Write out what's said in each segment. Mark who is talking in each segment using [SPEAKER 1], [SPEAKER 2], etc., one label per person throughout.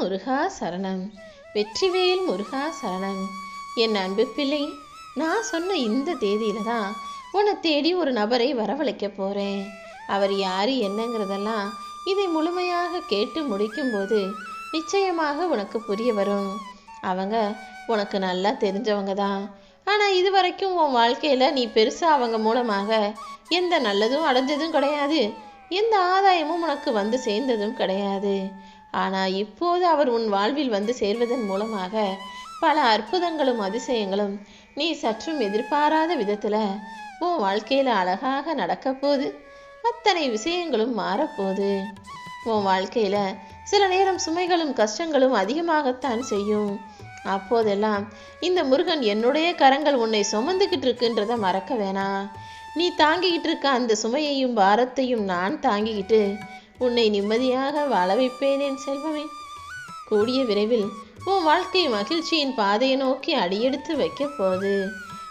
[SPEAKER 1] முருகா சரணம். வெற்றிவேல் முருகா சரணம். என் அன்பு பிள்ளை நான் சொன்ன இந்த தேதியில தான் உன்னை தேடி ஒரு நபரை வரவழைக்க போகிறேன் அவர் யார் என்னங்கிறதெல்லாம் இதை முழுமையாக கேட்டு முடிக்கும்போது நிச்சயமாக உனக்கு புரிய வரும். அவங்க உனக்கு நல்லா தெரிஞ்சவங்க தான் ஆனால் இது வரைக்கும் உன் வாழ்க்கையில் நீ பெருசாக அவங்க மூலமாக எந்த நல்லதும் அடைஞ்சதும் கிடையாது. எந்த ஆதாயமும் உனக்கு வந்து சேர்ந்ததும் கிடையாது. ஆனால் இப்போது அவர் உன் வாழ்வில் வந்து சேர்வதன் மூலமாக பல அற்புதங்களும் அதிசயங்களும் நீ சற்றும் எதிர்பாராத விதத்தில் உன் வாழ்க்கையில் அழகாக நடக்கப் போகுது. அத்தனை விஷயங்களும் மாறப்போகுது. உன் வாழ்க்கையில் சில நேரம் சுமைகளும் கஷ்டங்களும் அதிகமாகத்தான் செய்யும். அப்போதெல்லாம் இந்த முருகன் என்னுடைய கரங்கள் உன்னை சுமந்துக்கிட்டு இருக்குன்றத மறக்க வேணாம். நீ தாங்கிக்கிட்டு இருக்க அந்த சுமையையும் பாரத்தையும் நான் தாங்கிக்கிட்டு உன்னை நிம்மதியாக வாழ வைப்பேன் என் செல்வமே. கூடிய விரைவில் உன் வாழ்க்கை மகிழ்ச்சியின் பாதையை நோக்கி அடியெடுத்து வைக்கப் போகுது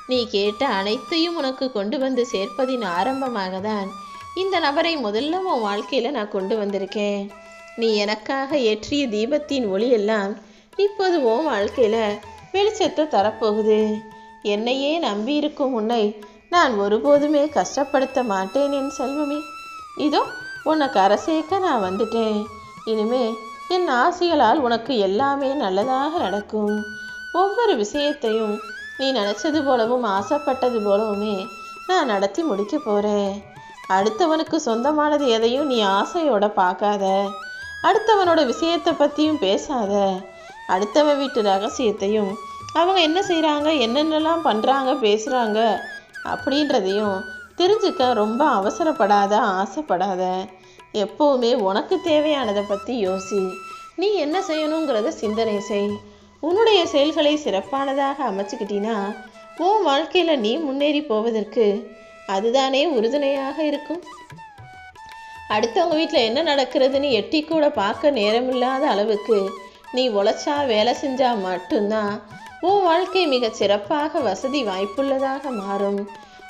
[SPEAKER 1] நீ கேட்ட அனைத்தையும் உனக்கு கொண்டு வந்து சேர்ப்பதின் ஆரம்பமாக தான் இந்த நபரை முதல்ல உன் வாழ்க்கையில் நான் கொண்டு வந்திருக்கேன். நீ எனக்காக ஏற்றிய தீபத்தின் ஒளியெல்லாம் இப்போது உன் வாழ்க்கையில் வெளிச்சத்தை தரப்போகுது. என்னையே நம்பியிருக்கும் உன்னை நான் ஒருபோதுமே கஷ்டப்படுத்த மாட்டேன் என் செல்வமே. இதோ உனக்கு அரசேக்க நான் வந்துட்டேன். இனிமே என் ஆசைகளால் உனக்கு எல்லாமே நல்லதாக நடக்கும். ஒவ்வொரு விஷயத்தையும் நீ நினச்சது போலவும் ஆசைப்பட்டது போலவுமே நான் நடத்தி முடிக்க போகிறேன் அடுத்தவனுக்கு சொந்தமானது எதையும் நீ ஆசையோட பார்க்காத. அடுத்தவனோட விஷயத்தை பற்றியும் பேசாத. அடுத்தவன் வீட்டு ரகசியத்தையும் அவங்க என்ன செய்கிறாங்க என்னென்னலாம் பண்ணுறாங்க பேசுகிறாங்க அப்படின்றதையும் தெரிஞ்சுக்க ரொம்ப அவசரப்படாத ஆசைப்படாத. எப்போவுமே உனக்கு தேவையானதை பற்றி யோசி. நீ என்ன செய்யணுங்கிறத சிந்தனை செய். உன்னுடைய செயல்களை சிறப்பானதாக அமைச்சுக்கிட்டீன்னா உன் வாழ்க்கையில் நீ முன்னேறி போவதற்கு அதுதானே உறுதுணையாக இருக்கும். அடுத்தவங்க வீட்டில் என்ன நடக்கிறதுன்னு எட்டி கூட பார்க்க நேரமில்லாத அளவுக்கு நீ உழைச்சா வேலை செஞ்சா மட்டும்தான் உன் வாழ்க்கை மிக சிறப்பாக வசதி வாய்ப்புள்ளதாக மாறும்.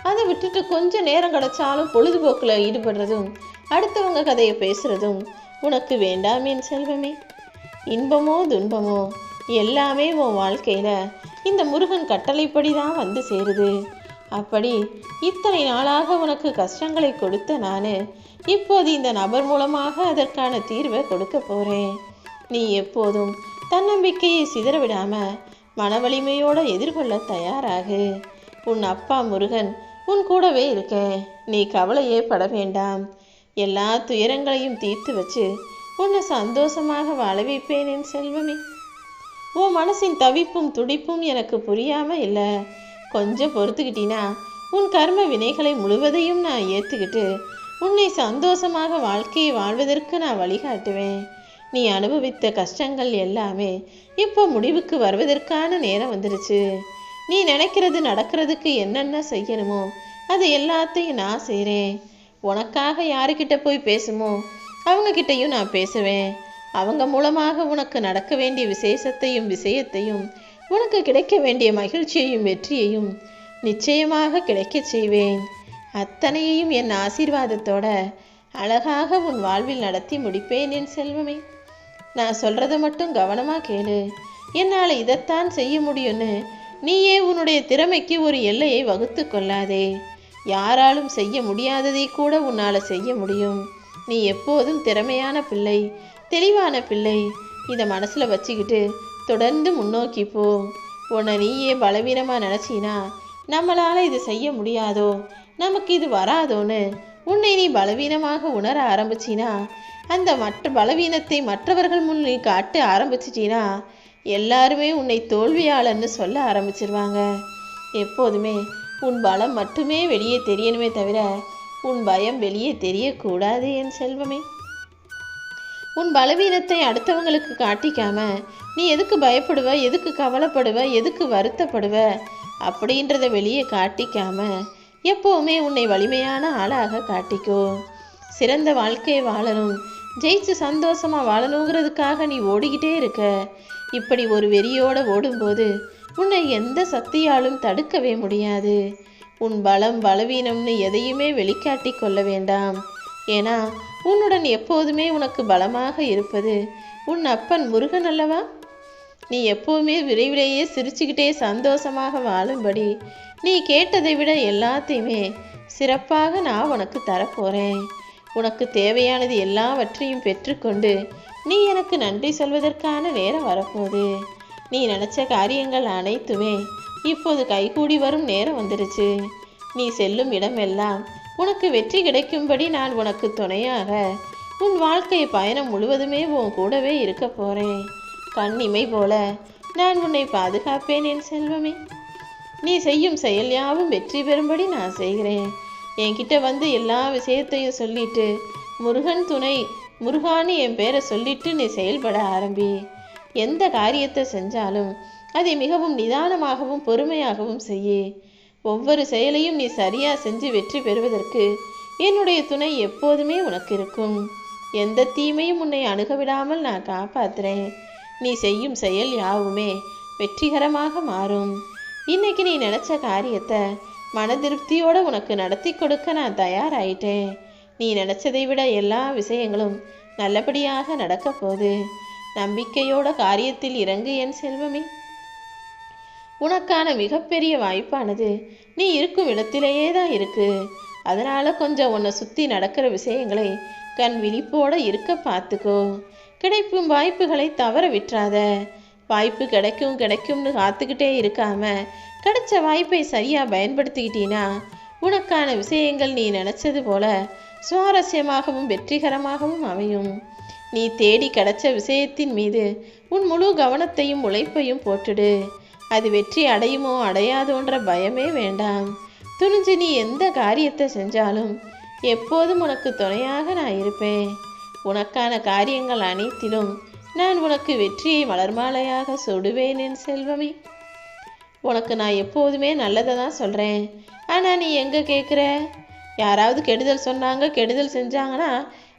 [SPEAKER 1] அதை விட்டுட்டு கொஞ்சம் நேரம் கிடைச்சாலும் பொழுதுபோக்கில் ஈடுபடுறதும் அடுத்தவங்க கதையை பேசுறதும் உனக்கு வேண்டாம் என் செல்வமே. இன்பமோ துன்பமோ எல்லாமே உன் வாழ்க்கையில் இந்த முருகன் கட்டளைப்படி தான் வந்து சேருது. அப்படி இத்தனை நாளாக உனக்கு கஷ்டங்களை கொடுத்த நான் இப்போது இந்த நபர் மூலமாக அதற்கான தீர்வை கொடுக்க போகிறேன் நீ எப்போதும் தன்னம்பிக்கையை சிதற விடாமல் மன வலிமையோட எதிர்கொள்ள தயாராகு. உன் அப்பா முருகன் உன் கூடவே இருக்கேன். நீ கவலையே பட வேண்டாம். எல்லா துயரங்களையும் தீர்த்து வச்சு உன்னை சந்தோஷமாக வாழ வைப்பேன் என் செல்வமே. உன் மனசின் தவிப்பும் துடிப்பும் எனக்கு புரியாம இல்லை. கொஞ்சம் பொறுத்துக்கிட்டினா உன் கர்ம வினைகளை முழுவதையும் நான் ஏற்றுக்கிட்டு உன்னை சந்தோஷமாக வாழ்க்கையை வாழ்வதற்கு நான் வழிகாட்டுவேன். நீ அனுபவித்த கஷ்டங்கள் எல்லாமே இப்போ முடிவுக்கு வருவதற்கான நேரம் வந்துருச்சு. நீ நினைக்கிறது நடக்கிறதுக்கு என்னென்ன செய்யணுமோ அது எல்லாத்தையும் நான் செய்கிறேன் உனக்காக யாருக்கிட்ட போய் பேசுமோ அவங்கக்கிட்டையும் நான் பேசுவேன். அவங்க மூலமாக உனக்கு நடக்க வேண்டிய விசேஷத்தையும் விஷயத்தையும் உனக்கு கிடைக்க வேண்டிய மகிழ்ச்சியையும் வெற்றியையும் நிச்சயமாக கிடைக்கச் செய்வேன். அத்தனையையும் என் ஆசீர்வாதத்தோட அழகாக உன் வாழ்வில் நடத்தி முடிப்பேன் என் செல்வமே. நான் சொல்கிறத மட்டும் கவனமாக கேளு. என்னால் இதைத்தான் செய்ய முடியும்னு நீயே உன்னுடைய திறமைக்கு ஒரு எல்லையை வகுத்து கொள்ளாதே. யாராலும் செய்ய முடியாததை கூட உன்னால் செய்ய முடியும். நீ எப்போதும் திறமையான பிள்ளை தெளிவான பிள்ளை. இதை மனசில் வச்சுக்கிட்டு தொடர்ந்து முன்னோக்கி போ. உன்னை நீயே பலவீனமாக நினச்சினா நம்மளால் இது செய்ய முடியாதோ நமக்கு இது வராதோன்னு உன்னை நீ பலவீனமாக உணர ஆரம்பிச்சினா அந்த மற்ற பலவீனத்தை மற்றவர்கள் முன் நீ காட்ட ஆரம்பிச்சிட்டினா எல்லாருமே உன்னை தோல்வியாளன்னு சொல்ல ஆரம்பிச்சிருவாங்க. எப்போதுமே உன் பலம் மட்டுமே வெளியே தெரியணுமே தவிர உன் பயம் வெளியே தெரியக்கூடாது என் செல்வமே. உன் பலவீனத்தை அடுத்தவங்களுக்கு காட்டிக்காம நீ எதுக்கு பயப்படுவ எதுக்கு கவலைப்படுவ எதுக்கு வருத்தப்படுவ அப்படின்றத வெளியே காட்டிக்காம எப்போவுமே உன்னை வலிமையான ஆளாக காட்டிக்கோ. சிறந்த வாழ்க்கையை வாழணும். ஜெயிச்சு சந்தோஷமா வாழணுங்கிறதுக்காக நீ ஓடிக்கிட்டே இருக்க. இப்படி ஒரு வெறியோட ஓடும்போது உன்னை எந்த சக்தியாலும் தடுக்கவே முடியாது. உன் பலம் பலவீனம்னு எதையுமே வெளிக்காட்டி கொள்ள வேண்டாம். ஏன்னா உன்னுடன் எப்போதுமே உனக்கு பலமாக இருப்பது உன் அப்பன் முருகன் அல்லவா? நீ எப்போவுமே விரைவிலேயே சிரிச்சுக்கிட்டே சந்தோஷமாக வாழும்படி நீ கேட்டதை விட எல்லாத்தையுமே சிறப்பாக நான் உனக்கு தரப்போறேன். உனக்கு தேவையானது எல்லாவற்றையும் பெற்றுக்கொண்டு நீ எனக்கு நன்றி சொல்வதற்கான நேரம் வரப்போகுது. நீ நினச்ச காரியங்கள் அனைத்துமே இப்போது கைகூடி வரும் நேரம் வந்துடுச்சு நீ செல்லும் இடமெல்லாம் உனக்கு வெற்றி கிடைக்கும்படி நான் உனக்கு துணையாக உன் வாழ்க்கை பயணம் முழுவதுமே உன் கூடவே இருக்க போகிறேன் கண்ணிமை போல நான் உன்னை பாதுகாப்பேன் என் செல்வமே. நீ செய்யும் செயல் யாவும் வெற்றி பெறும்படி நான் செய்கிறேன். என்கிட்ட வந்து எல்லா விஷயத்தையும் சொல்லிட்டு முருகன் துணை முருகான்னு என் பேரை சொல்லிட்டு நீ செயல்பட ஆரம்பி. எந்த காரியத்தை செஞ்சாலும் அதை மிகவும் நிதானமாகவும் பொறுமையாகவும் செய்யி. ஒவ்வொரு செயலையும் நீ சரியா செஞ்சு வெற்றி பெறுவதற்கு என்னுடைய துணை எப்போதுமே உனக்கு இருக்கும். எந்த தீமையும் உன்னை அணுக விடாமல் நான் காப்பாத்துறேன். நீ செய்யும் செயல் யாவுமே வெற்றிகரமாக மாறும். இன்னைக்கு நீ நினைச்ச காரியத்தை மன திருப்தியோடு உனக்கு நடத்தி கொடுக்க நான் தயாராயிட்டேன். நீ நினைச்சதை விட எல்லா விஷயங்களும் நல்லபடியாக நடக்க போகுது. நம்பிக்கையோட காரியத்தில் இறங்கு என் செல்வமே. உனக்கான மிகப்பெரிய வாய்ப்பானது நீ இருக்கும் இடத்திலேயே தான் இருக்கு. அதனால கொஞ்சம் உன்னை சுத்தி நடக்கிற விஷயங்களை கண் விழிப்போட இருக்க பார்த்துக்கோ. கிடைக்கும் வாய்ப்புகளை தவற விட்டுறாத. வாய்ப்பு கிடைக்கும் கிடைக்கும்னு காத்துக்கிட்டே இருக்காம கிடைச்ச வாய்ப்பை சரியா பயன்படுத்திக்கிட்டீனா உனக்கான விஷயங்கள் நீ நினைச்சது போல சுவாரஸ்யமாகவும் வெற்றிகரமாகவும் அமையும். நீ தேடி கிடைச்ச விஷயத்தின் மீது உன் முழு கவனத்தையும் உழைப்பையும் போட்டுடு. அது வெற்றி அடையுமோ அடையாதோன்ற பயமே வேண்டாம். துணிஞ்சு நீ எந்த காரியத்தை செஞ்சாலும் எப்போதும் உனக்கு துணையாக நான் இருப்பேன். உனக்கான காரியங்கள் அனைத்திலும் நான் உனக்கு வெற்றியை மலர்மாலையாக சொடுவேன் என் செல்வமே. உனக்கு நான் எப்போதுமே நல்லதை தான் சொல்கிறேன் ஆனால் நீ எங்கே கேட்குற யாராவது கெடுதல் சொன்னாங்க கெடுதல் செஞ்சாங்கன்னா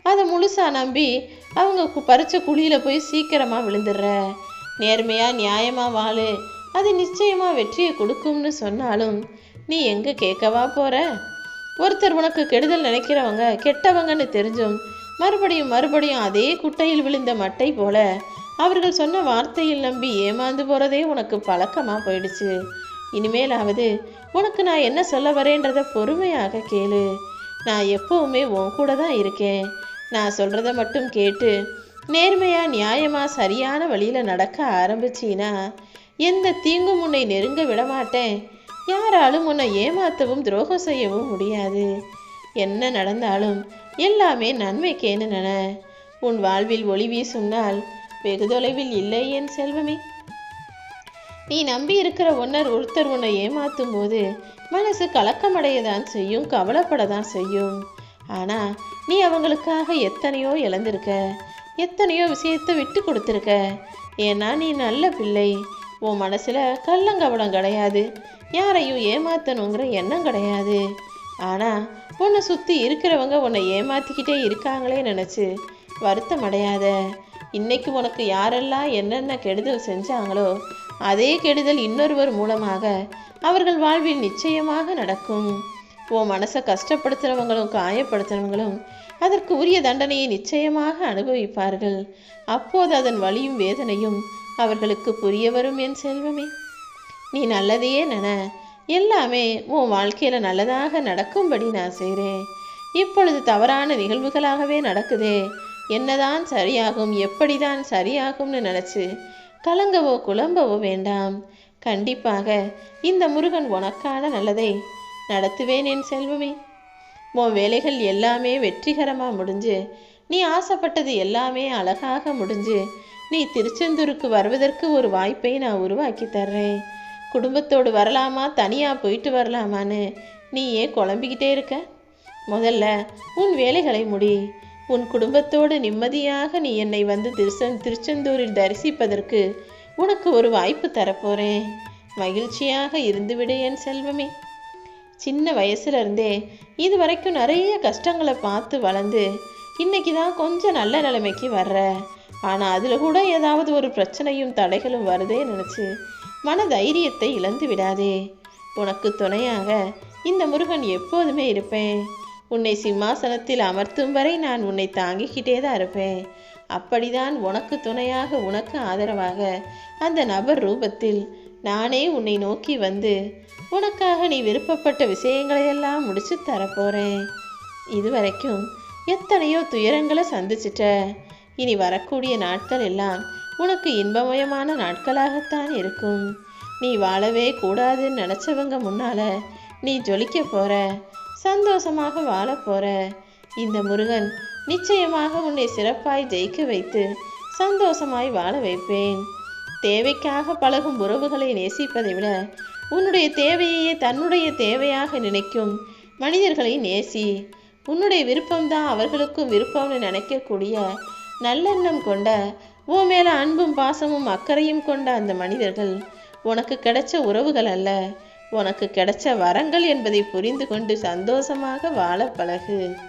[SPEAKER 1] அதை முழுசாக நம்பி அவங்க பறித்த பறிச்ச குழியில் போய் சீக்கிரமாக விழுந்துடுற. நேர்மையாக நியாயமாக வாழு. அது நிச்சயமாக வெற்றியை கொடுக்கும்னு சொன்னாலும் நீ எங்கே கேட்கவா போகிற ஒருத்தர் உனக்கு கெடுதல் நினைக்கிறவங்க கெட்டவங்கன்னு தெரிஞ்சும் மறுபடியும் மறுபடியும் அதே குட்டையில் விழுந்த மட்டை போல அவர்கள் சொன்ன வார்த்தையில் நம்பி ஏமாந்து போகிறதே உனக்கு பழக்கமாக போயிடுச்சு. இனிமேலாவது உனக்கு நான் என்ன சொல்ல வரேன்றதை பொறுமையாக கேளு. நான் எப்பவுமே உன் கூட தான் இருக்கேன். நான் சொல்கிறத மட்டும் கேட்டு நேர்மையாக நியாயமாக சரியான வழியில் நடக்க ஆரம்பிச்சீனா எந்த தீங்கும் உன்னை நெருங்க விடமாட்டேன். யாராலும் உன்னை ஏமாற்றவும் துரோகம் செய்யவும் முடியாது. என்ன நடந்தாலும் எல்லாமே நன்மைக்கேன்னு நன உன் வாழ்வில் ஒளி வீசும் நாள் வெகு தொலைவில் இல்லை என் செல்வமே. நீ நம்பி இருக்கிற ஒன்னர் ஒருத்தர் உன்னை ஏமாத்தும் போது மனசு கலக்கமடையதான் செய்யும் கவலைப்படதான் செய்யும். ஆனா நீ அவங்களுக்காக எத்தனையோ இழந்திருக்க எத்தனையோ விஷயத்தை விட்டு கொடுத்துருக்க. ஏன்னா நீ நல்ல பிள்ளை. உன் மனசுல கள்ளங்கவடம் கிடையாது. யாரையும் ஏமாத்தணுங்கிற எண்ணம் கிடையாது. ஆனா உன்னை சுத்தி இருக்கிறவங்க உன்னை ஏமாத்திக்கிட்டே இருக்காங்களே நினைச்சு வருத்தம் அடையாத இன்னைக்கு உனக்கு யாரெல்லாம் என்னென்ன கெடுதல் செஞ்சாங்களோ அதே கெடுதல் இன்னொருவர் மூலமாக அவர்கள் வாழ்வில் நிச்சயமாக நடக்கும். உன் மனசை கஷ்டப்படுத்துறவங்களும் காயப்படுத்துறவங்களும் அதற்கு உரிய தண்டனையை நிச்சயமாக அனுபவிப்பார்கள். அப்போது அதன் வலியும் வேதனையும் அவர்களுக்கு புரிய வரும் என் செல்வமே. நீ நல்லதையே நென. எல்லாமே உன் வாழ்க்கையில நல்லதாக நடக்கும்படி நான் செய்கிறேன் இப்பொழுது தவறான நிகழ்வுகளாகவே நடக்குதே. என்னதான் சரியாகும் எப்படிதான் சரியாகும்னு நினச்சி கலங்கவோ குழம்பவோ வேண்டாம். கண்டிப்பாக இந்த முருகன் உனக்கான நல்லதை நடத்துவேன் என் செல்வமே. உன் வேலைகள் எல்லாமே வெற்றிகரமாக முடிஞ்சு நீ ஆசைப்பட்டது எல்லாமே அழகாக முடிஞ்சு நீ திருச்செந்தூருக்கு வருவதற்கு ஒரு வாய்ப்பை நான் உருவாக்கி தர்றேன். குடும்பத்தோடு வரலாமா தனியாக போயிட்டு வரலாமான்னு நீ ஏன் குழம்பிக்கிட்டே இருக்க. முதல்ல உன் வேலைகளை முடி. உன் குடும்பத்தோடு நிம்மதியாக நீ என்னை வந்து திருச்செந் திருச்செந்தூரில் தரிசிப்பதற்கு உனக்கு ஒரு வாய்ப்பு தரப்போறேன். மகிழ்ச்சியாக இருந்துவிடு என் செல்வமே. சின்ன வயசுலேருந்தே இது வரைக்கும் நிறைய கஷ்டங்களை பார்த்து வளர்ந்து இன்னைக்கு தான் கொஞ்சம் நல்ல நிலைமைக்கு வர்ற. ஆனால் அதில் கூட ஏதாவது ஒரு பிரச்சனையும் தடைகளும் வருதே நினச்சி மன தைரியத்தை இழந்து விடாதே உனக்கு துணையாக இந்த முருகன் எப்போதுமே இருப்பேன். உன்னை சிம்மாசனத்தில் அமர்த்தும் வரை நான் உன்னை தாங்கிக்கிட்டே தான் இருப்பேன். அப்படிதான் உனக்கு துணையாக உனக்கு ஆதரவாக அந்த நபர் ரூபத்தில் நானே உன்னை நோக்கி வந்து உனக்காக நீ விருப்பப்பட்ட விஷயங்களையெல்லாம் முடிச்சு தரப்போறேன். இதுவரைக்கும் எத்தனையோ துயரங்களை சந்திச்சிட்ட. இனி வரக்கூடிய நாட்கள் எல்லாம் உனக்கு இன்பமயமான நாட்களாகத்தான் இருக்கும். நீ வாழவே கூடாதுன்னு நினச்சவங்க முன்னால நீ ஜொலிக்க போற. சந்தோஷமாக வாழ போற. இந்த முருகன் நிச்சயமாக உன்னை சிறப்பாய் ஜெயிக்க வைத்து சந்தோஷமாய் வாழ வைப்பேன். தேவைக்காக பழகும் உறவுகளை நேசிப்பதை விட உன்னுடைய தேவையையே தன்னுடைய தேவையாக நினைக்கும் மனிதர்களை நேசி. உன்னுடைய விருப்பம்தான் அவர்களுக்கும் விருப்பம்னு நினைக்கக்கூடிய நல்லெண்ணம் கொண்ட உன் மேல அன்பும் பாசமும் அக்கறையும் கொண்ட அந்த மனிதர்கள் உனக்கு கிடைச்ச உறவுகள் அல்ல. உனக்கு கிடைச்ச வரங்கள் என்பதை புரிந்து கொண்டு சந்தோஷமாக வாழ பழகு.